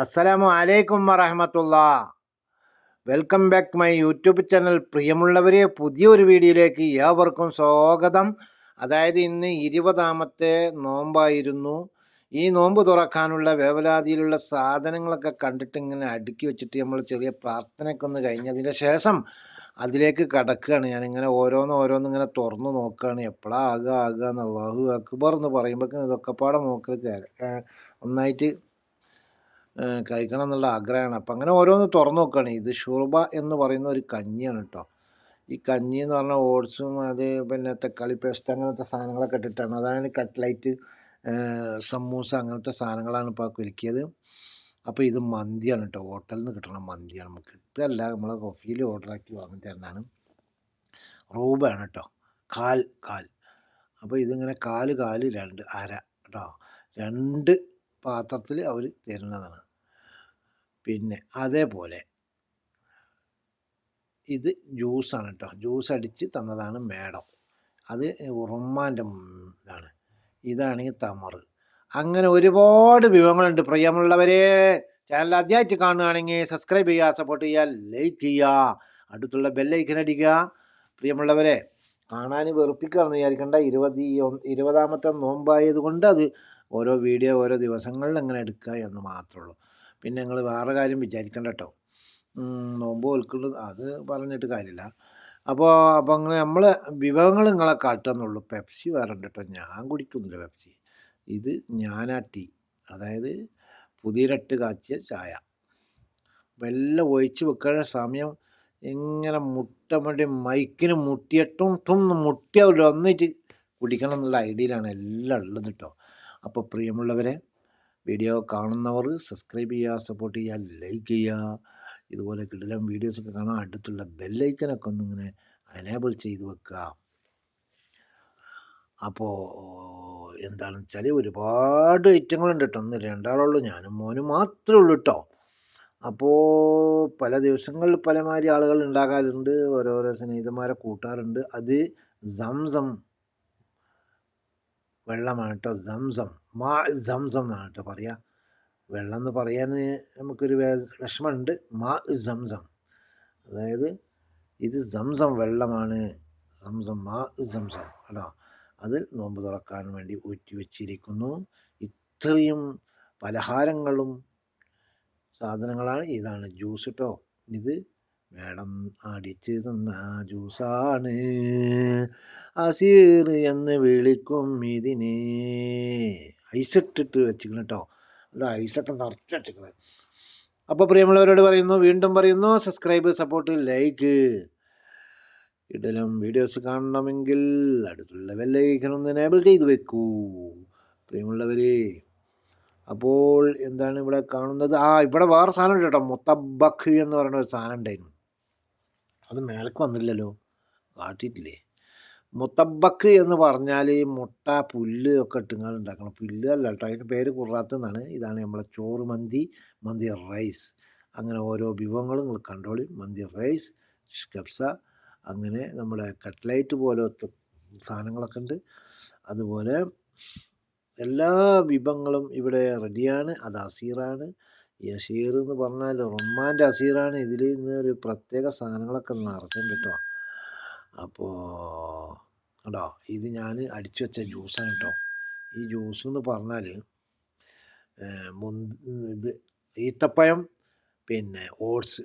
അസ്സലാമു അലൈക്കും വറഹമത്തുള്ള. Welcome back my YouTube channel. പ്രിയമുള്ളവരെ പുതിയൊരു വീഡിയോയിലേക്ക് ഏവർക്കും സ്വാഗതം. അതായത് ഇന്ന് ഇരുപതാമത്തെ നോമ്പായിരുന്നു. ഈ നോമ്പ് തുറക്കാനുള്ള വേവലാതിയിലുള്ള സാധനങ്ങളൊക്കെ കണ്ടിട്ട് ഇങ്ങനെ അടുക്കി വെച്ചിട്ട് നമ്മൾ ചെറിയ പ്രാർത്ഥനയൊക്കെ ഒന്ന് കഴിഞ്ഞതിന് ശേഷം അതിലേക്ക് കടക്കുകയാണ്. ഞാനിങ്ങനെ ഓരോന്ന് ഓരോന്ന് ഇങ്ങനെ തുറന്നു നോക്കുകയാണ്. എപ്പോഴാ ആകുക ആകുക എന്ന് അക്ബർ എന്ന് പറയുമ്പോഴേക്കും ഇതൊക്കെ പാടെ ഒന്നായിട്ട് കഴിക്കണം എന്നുള്ള ആഗ്രഹമാണ്. അപ്പം അങ്ങനെ ഓരോന്ന് തുറന്നു നോക്കുകയാണ്. ഇത് ഷുർബ എന്ന് പറയുന്ന ഒരു കഞ്ഞിയാണ് കേട്ടോ. ഈ കഞ്ഞി എന്ന് പറഞ്ഞാൽ ഓട്സും അത് പിന്നെ തക്കാളി പേസ്റ്റ് അങ്ങനത്തെ സാധനങ്ങളൊക്കെ ഇട്ടിട്ടാണ്. അതാണ് കട്ട്ലൈറ്റ് സമൂസ അങ്ങനത്തെ സാധനങ്ങളാണ് ഇപ്പോൾ കുലുക്കിയത് അപ്പോൾ ഇത് മന്തിയാണ് കേട്ടോ. ഹോട്ടലിൽ നിന്ന് കിട്ടണം മന്തിയാണ് നമുക്ക്. കിട്ടുകയല്ല നമ്മളെ കൊഫിയിൽ ഓർഡറാക്കി വാങ്ങി തരുന്നതാണ്. റൂബാണ് കേട്ടോ. കാൽ കാൽ. അപ്പോൾ ഇതിങ്ങനെ കാൽ കാൽ രണ്ട് അര കേട്ടോ. രണ്ട് പാത്രത്തിൽ അവർ തരുന്നതാണ്. പിന്നെ അതേപോലെ ഇത് ജ്യൂസാണ് കേട്ടോ ജ്യൂസ് അടിച്ച് തന്നതാണ് മേടം അത് ഉറുമ്മാന്റെ ഇതാണ്. ഇതാണെങ്കിൽ തമറ് അങ്ങനെ ഒരുപാട് വിഭവങ്ങളുണ്ട്. പ്രിയമുള്ളവരെ ചാനൽ ആദ്യമായിട്ട് കാണുകയാണെങ്കിൽ സബ്സ്ക്രൈബ് ചെയ്യുക സപ്പോർട്ട് ചെയ്യുക ലൈക്ക് ചെയ്യുക. അടുത്തുള്ള ബെല്ലൈക്കൻ അടിക്കുക. പ്രിയമുള്ളവരെ കാണാൻ വെറുപ്പിക്കാമെന്ന് വിചാരിക്കേണ്ട. ഇരുപത് ഇരുപതാമത്തെ നോമ്പായത് കൊണ്ട് അത് ഓരോ വീഡിയോ ഓരോ ദിവസങ്ങളിൽ അങ്ങനെ എടുക്കുക എന്ന് മാത്രമേ ഉള്ളൂ. പിന്നെ നിങ്ങൾ വേറെ കാര്യം വിചാരിക്കണ്ട കേട്ടോ നോമ്പ് വെൽക്കുന്നത് അത് പറഞ്ഞിട്ട് കാര്യമില്ല അപ്പോൾ അപ്പോൾ അങ്ങനെ നമ്മൾ വിഭവങ്ങൾ നിങ്ങളെ കാട്ടുന്നുള്ളൂ. പെപ്സി വേറെ ഉണ്ട് കേട്ടോ ഞാൻ കുടിക്കുന്നില്ല പെപ്സി. ഇത് ഞാനാ ടീ. അതായത് പുതിയരട്ട് കാച്ചിയ ചായ. വെള്ളം ഒഴിച്ച് വെക്കേണ്ട സമയം ഇങ്ങനെ മുട്ട മണ്ടി മൈക്കിന് മുട്ടിയിട്ടും ടും മുട്ടിയാവില്ല ഒന്നിച്ച് കുടിക്കണം എന്നുള്ള ഐഡിയയിലാണ് എല്ലാം ഉള്ളത് കേട്ടോ അപ്പോൾ പ്രിയമുള്ളവരെ വീഡിയോ കാണുന്നവർ സബ്സ്ക്രൈബ് ചെയ്യുക സപ്പോർട്ട് ചെയ്യുക ലൈക്ക് ചെയ്യുക. ഇതുപോലെ കിടിലം വീഡിയോസൊക്കെ കാണാൻ അടുത്തുള്ള ബെല്ലൈക്കനൊക്കെ ഒന്നിങ്ങനെ എനേബിൾ ചെയ്ത് വെക്കുക. അപ്പോൾ എന്താണെന്ന് വെച്ചാൽ ഒരുപാട് ഐറ്റങ്ങളുണ്ട് കേട്ടോ. ഒന്ന് രണ്ടാളുള്ളൂ ഞാനും മോനും മാത്രമേ ഉള്ളൂ കേട്ടോ. അപ്പോൾ പല ദിവസങ്ങളിൽ പലമാതിരി ആളുകൾ ഉണ്ടാകാറുണ്ട്. ഓരോരോ സ്നേഹിതന്മാരെ കൂട്ടാറുണ്ട്. അത് സംസം വെള്ളമാണ് കേട്ടോ സംസം. മാ സംസം എന്നാണ് കേട്ടോ പറയുക വെള്ളം എന്ന് പറയാൻ നമുക്കൊരു വിഷമമുണ്ട്. മാ സംസം. അതായത് ഇത് സംസം വെള്ളമാണ്. സംസം മാ സംസം. കേട്ടോ അതിൽ നോമ്പ് തുറക്കാൻ വേണ്ടി ഊറ്റി വെച്ചിരിക്കുന്നു. ഇത്രയും പലഹാരങ്ങളും സാധനങ്ങളാണ്. ഇതാണ് ജ്യൂസ് കേട്ടോ. ഇത് മേഡം അടിച്ചു തന്ന ജ്യൂസാണ്. അസീർ എന്ന് വിളിക്കും ഇതിനെ. ഐസിട്ടിട്ട് വെച്ചിക്കണം കേട്ടോ. അല്ല ഐസൊക്കെ നിറച്ച് വെച്ചിക്കണം അപ്പോൾ പ്രിയമുള്ളവരോട് പറയുന്നു വീണ്ടും പറയുന്നു സബ്സ്ക്രൈബ് സപ്പോർട്ട് ലൈക്ക് ഇടലും വീഡിയോസ് കാണണമെങ്കിൽ അടുത്തുള്ള ബെല്ലൈക്കൺ ഒന്ന് എനേബിൾ ചെയ്തു വെക്കൂ. പ്രിയമുള്ളവരെ അപ്പോൾ എന്താണ് ഇവിടെ കാണുന്നത്? ആ ഇവിടെ വേറെ സാധനം ഉണ്ട് കേട്ടോ. മുത്തബക്ക് എന്ന് പറയുന്ന ഒരു സാധനം ഉണ്ടായിരുന്നു. അത് മേലക്ക് വന്നില്ലല്ലോ. കാട്ടിയിട്ടില്ലേ? മുത്തബക്ക് എന്ന് പറഞ്ഞാൽ മുട്ട പുല്ല് ഒക്കെ ഇട്ടുങ്ങൾ ഉണ്ടാക്കണം. പുല്ല് അല്ല കേട്ടോ അതിന്റെ പേര് കുറാത്ത് എന്നാണ്. ഇതാണ് നമ്മളെ ചോറ് മന്തി മന്തി റൈസ്. അങ്ങനെ ഓരോ വിഭവങ്ങളും നിങ്ങൾ കണ്ടോളി. മന്തി റൈസ് കബ്സ അങ്ങനെ നമ്മുടെ കട്ട്ലൈറ്റ് പോലത്തെ സാധനങ്ങളൊക്കെ ഉണ്ട്. അതുപോലെ എല്ലാ വിഭവങ്ങളും ഇവിടെ റെഡിയാണ്. അത് അസീറാണ്. ഈ അസീർ എന്ന് പറഞ്ഞാൽ റൊമാന്റെ അസീറാണ് ഇതിൽ നിന്ന് ഒരു പ്രത്യേക സാധനങ്ങളൊക്കെ നിറച്ചിട്ടുണ്ട് കേട്ടോ അപ്പോൾ കേട്ടോ ഇത് ഞാൻ അടിച്ചു വെച്ച ജ്യൂസാണ് കേട്ടോ. ഈ ജ്യൂസ് എന്ന് പറഞ്ഞാൽ ഇത് ഈത്തപ്പഴം പിന്നെ ഓട്സ്